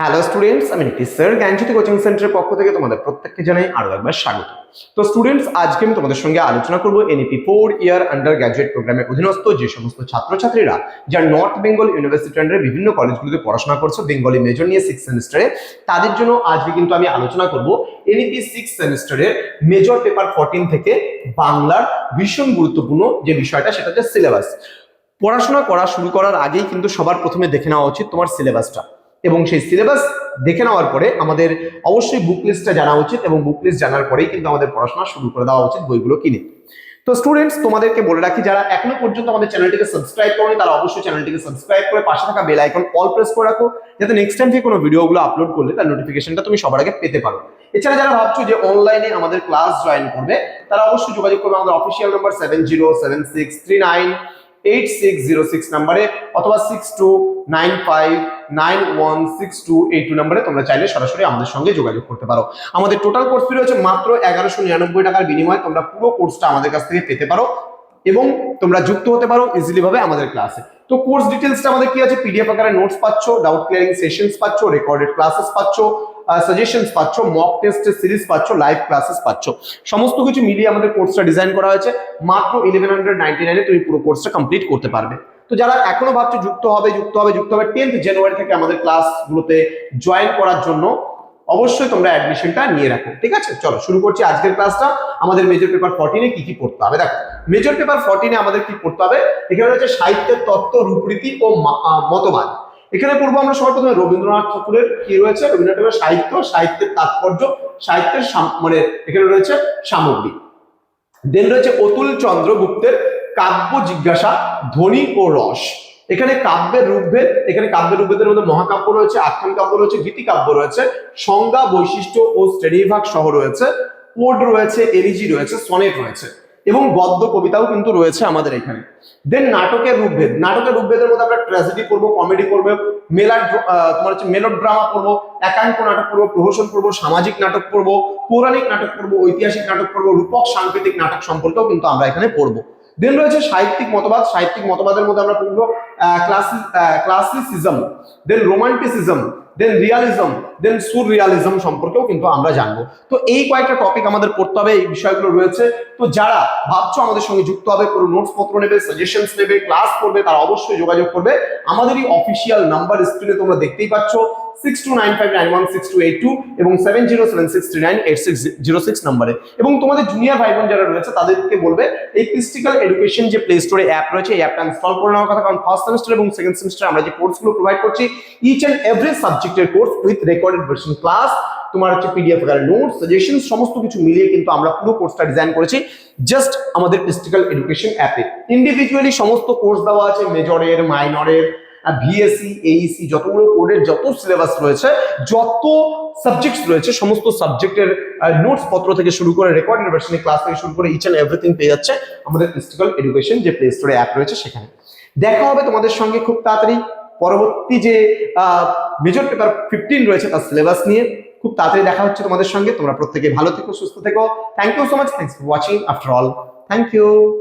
Hello students আমি sir, Gyanjyoti coaching সেন্টারের পক্ষ থেকে তোমাদের প্রত্যেককে জানাই আরও একবার স্বাগত। তো স্টুডেন্টস আজকে আমি তোমাদের সঙ্গে আলোচনা করব NEP four year undergraduate প্রোগ্রামের অধীনস্থ যে সমস্ত ছাত্রছাত্রীরা, যারা নর্থ বেঙ্গল ইউনিভার্সিটি আন্ডারে বিভিন্ন কলেজগুলোতে পড়াশোনা করছ বেঙ্গলি মেজর নিয়ে সিক্স সেমিস্টারে তাদের জন্য আজকে কিন্তু আমি আলোচনা করব এনইপি সিক্স সেমিস্টারের মেজর পেপার ফোরটিন থেকে বাংলার ভীষণ গুরুত্বপূর্ণ যে বিষয়টা, সেটা হচ্ছে সিলেবাস পড়াশোনা করা শুরু করার আগেই কিন্তু সবার প্রথমে দেখে নেওয়া উচিত তোমার সিলেবাসটা এবং সেই সিলেবাস দেখে নেওয়ার পরে আমাদের অবশ্যই বুক লিস্টটা জানা উচিত এবং বুক লিস্ট জানার পরেই কিন্তু আমাদের পড়াশোনা শুরু করে দেওয়া উচিত বইগুলো কিনে। তো স্টুডেন্টস তোমাদেরকে বলে রাখি, যারা এখনও পর্যন্ত আমাদের চ্যানেলটিকে সাবস্ক্রাইব করনি, তারা অবশ্যই চ্যানেলটিকে সাবস্ক্রাইব করে পাশে থাকা বেল আইকন অল প্রেস করে রাখো, যাতে নেক্সট টাইম থেকে কোনো ভিডিওগুলো আপলোড করলে তার নোটিফিকেশনটা তুমি সবার আগে পেতে পারো। এছাড়া যারা ভাবছ যে অনলাইনে আমাদের ক্লাস জয়েন করবে, তারা অবশ্যই যোগাযোগ করবে আমাদের official number seven zero seven six three nine eight six zero six নাম্বারে অথবা six two nine five nine one six two two নাম্বারে তোমরা চাইলে সরাসরি আমাদের সঙ্গে যোগাযোগ করতে পারো। আমাদের টোটাল কোর্স মাত্র এগারোশো নিরানব্বই টাকার বিনিময়ে তোমরা পুরো কোর্সটা আমাদের কাছ থেকে পেতে পারো এবং তোমরা যুক্ত হতে পারো আমাদের ক্লাসে তো কোর্স ডিটেলসটা আমাদের কি আছে? পিডিএফ আকারে নোটস পাচ্ছ ডাউট ক্লিয়ারিং সেশনস পাচ্ছ রেকর্ডেড ক্লাসেস পাচ্ছ সাজেশনস পাচ্ছ মক টেস্টের সিরিজ পাচ্ছ লাইভ ক্লাসেস পাচ্ছ। সমস্ত কিছু মিলিয়ে আমাদের কোর্সটা ডিজাইন করা হয়েছে। মাত্র ইলেভেন হান্ড্রেড তুমি পুরো কোর্সটা কমপ্লিট করতে পারবে। তো যারা এখনও ভাবছ যুক্ত হবে যুক্ত হবে যুক্ত হবে টেন্থ জানুয়ারি থেকে আমাদের ক্লাসগুলোতে জয়েন করার জন্য অবশ্যই তোমরা অ্যাডমিশনটা নিয়ে রাখো, ঠিক আছে? চলো, শুরু করছি আজকের ক্লাসটা আমাদের মেজর পেপার ফর্টিনে কি কি পড়তে হবে? দেখো মেজর পেপার ফর্টিনে আমাদের কি পড়তে হবে? এখানে হচ্ছে সাহিত্যের তত্ত্ব, রূপরীতি ও মতবাদ। এখানে পড়ব আমরা সবার প্রথমে রবীন্দ্রনাথ ঠাকুরের কি রয়েছে? রবীন্দ্রনাথ ঠাকুরের সাহিত্য, সাহিত্যের তাৎপর্য, সাহিত্যের মানে এখানে রয়েছে সামগ্রী। দেন রয়েছে অতুল চন্দ্র গুপ্তের কাব্য জিজ্ঞাসা, ধ্বনি ও রস। এখানে কাব্যের রূপভেদ, এখানে কাব্যের রূপভেদের মধ্যে মহাকাব্য রয়েছে, আখ্যান কাব্য রয়েছে গীতিকাব্য রয়েছে, সংজ্ঞা, বৈশিষ্ট্য ও শ্রেণীবিভাগ সহ রয়েছে পোড রয়েছে এলিজি রয়েছে, সনেট রয়েছে। এবং গদ্য কবিতাও কিন্তু রয়েছে আমাদের এখানে। দেন নাটকের রূপভেদ। নাটকের রূপভেদের মধ্যে আমরা ট্র্যাজেডি করব কমেডি করব মেলা তোমার হচ্ছে মেলোড্রামা পড়ব একাঙ্ক নাটক পড়ব, প্রহসন করব সামাজিক নাটক করব পৌরাণিক নাটক পড়ব, ঐতিহাসিক নাটক করব রূপক সাংকেতিক নাটক সম্পর্কেও কিন্তু আমরা এখানে পড়ব। দেন রয়েছে সাহিত্যিক মতবাদ। সাহিত্যিক মতবাদের মধ্যে আমরা পড়ব classicism then romanticism then realism then surrealism সম্পর্কেও কিন্তু আমরা জানব। তো এই কয়েকটা টপিক আমাদের পড়তে হবে, এই বিষয়গুলো রয়েছে। তো যারা ভাবছ আমাদের সঙ্গে যুক্ত হবে পুরো নোটস পত্র নেবে সাজেশনস নেবে ক্লাস করবে, তারা অবশ্যই যোগাযোগ করবে। আমাদেরই অফিসিয়াল নাম্বার স্ক্রিনে তোমরা দেখতেই পাচ্ছ। Six two nine five nine one six two eight two এবং seven zero seven nine eight six zero six এবং তোমাদের ভাই যারা রয়েছে, তাদেরকে বলবে, এই এডুকেশন যে প্লে স্টোরে অ্যাপ রয়েছে, এই নেওয়ার কথা। কারণ ফার্স্ট সেমিস্টার এবং সেকেন্ড সেমিস্টার আমরা যে প্রোভাইড করছি ইচ সাবজেক্টের কোর্স উইথ ক্লাস তোমার হচ্ছে পিডিএফ নোট সাজেশন সমস্ত কিছু মিলিয়ে কিন্তু আমরা পুরো কোর্সটা ডিজাইন করেছি জাস্ট আমাদের ক্রিস্টিক্যাল এডুকেশন অ্যাপে ইন্ডিভিজুয়ালি সমস্ত কোর্স দেওয়া আছে মেজরের মাইনরের ভিএসসি এইসি যতগুলো কোডের যত সিলেবাস রয়েছে, যত সাবজেক্টস রয়েছে, সমস্ত সাবজেক্টের নোটস পত্র থেকে শুরু করে রেকর্ডেড ভার্সনে ক্লাস থেকে শুরু করে ইচ অ্যান্ড এভরিথিং পেয়ে যাচ্ছে আমাদের ক্রিস্টিক্যাল এডুকেশন যে প্লে স্টোরে অ্যাপ রয়েছে সেখানে। দেখা হবে তোমাদের সঙ্গে খুব তাড়াতাড়ি। পরবর্তী যে মেজর পেপার ফিফটিন রয়েছে তার সিলেবাস নিয়ে, খুব তাড়াতাড়ি দেখা হচ্ছে তোমাদের সঙ্গে। তোমরা প্রত্যেকে ভালো থেকো, সুস্থ থেকো। Thank you so much thanks for watching after all thank you